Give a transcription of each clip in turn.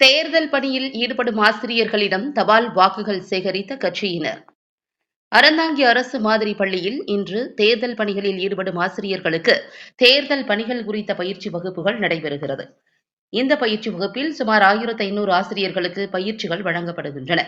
தேர்தல் பணியில் ஈடுபடும் ஆசிரியர்களிடம் தபால் வாக்குகள் சேகரித்த கட்சியினர். அறந்தாங்கி அரசு மாதிரி பள்ளியில் இன்று தேர்தல் பணிகளில் ஈடுபடும் ஆசிரியர்களுக்கு தேர்தல் பணிகள் குறித்த பயிற்சி வகுப்புகள் நடைபெறுகிறது. இந்த பயிற்சி வகுப்பில் சுமார் ஆயிரத்து ஐநூறு ஆசிரியர்களுக்கு பயிற்சிகள் வழங்கப்படுகின்றன.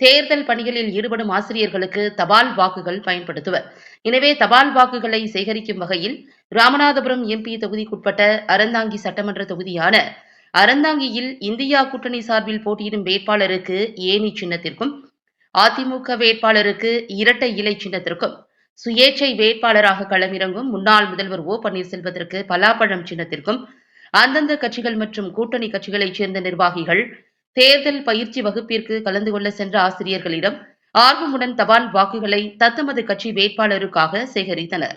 தேர்தல் பணிகளில் ஈடுபடும் ஆசிரியர்களுக்கு தபால் வாக்குகள் பயன்படுத்துவர். எனவே தபால் வாக்குகளை சேகரிக்கும் வகையில் ராமநாதபுரம் எம்பி தொகுதிக்குட்பட்ட அறந்தாங்கி சட்டமன்ற தொகுதியான அறந்தாங்கியில் இந்தியா கூட்டணி சார்பில் போட்டியிடும் வேட்பாளருக்கு ஏணி சின்னத்திற்கும் அதிமுக வேட்பாளருக்கு இரட்டை இலை சின்னத்திற்கும் சுயேட்சை வேட்பாளராக களமிறங்கும் முன்னாள் முதல்வர் ஓ பன்னீர்செல்வத்திற்கு பலாப்பழம் சின்னத்திற்கும் அந்தந்த கட்சிகள் மற்றும் கூட்டணி கட்சிகளைச் சேர்ந்த நிர்வாகிகள் தேர்தல் பயிற்சி வகுப்பிற்கு கலந்து கொள்ள சென்ற ஆசிரியர்களிடம் ஆர்வமுடன் தபால் வாக்குகளை தத்தமது கட்சி வேட்பாளருக்காக சேகரித்தனர்.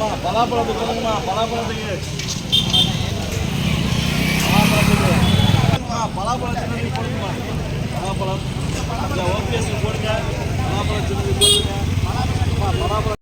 பாஸ் பலாப்பழத்துக்கு சொல்லுங்கம்மா பலாப்பழத்துக்கு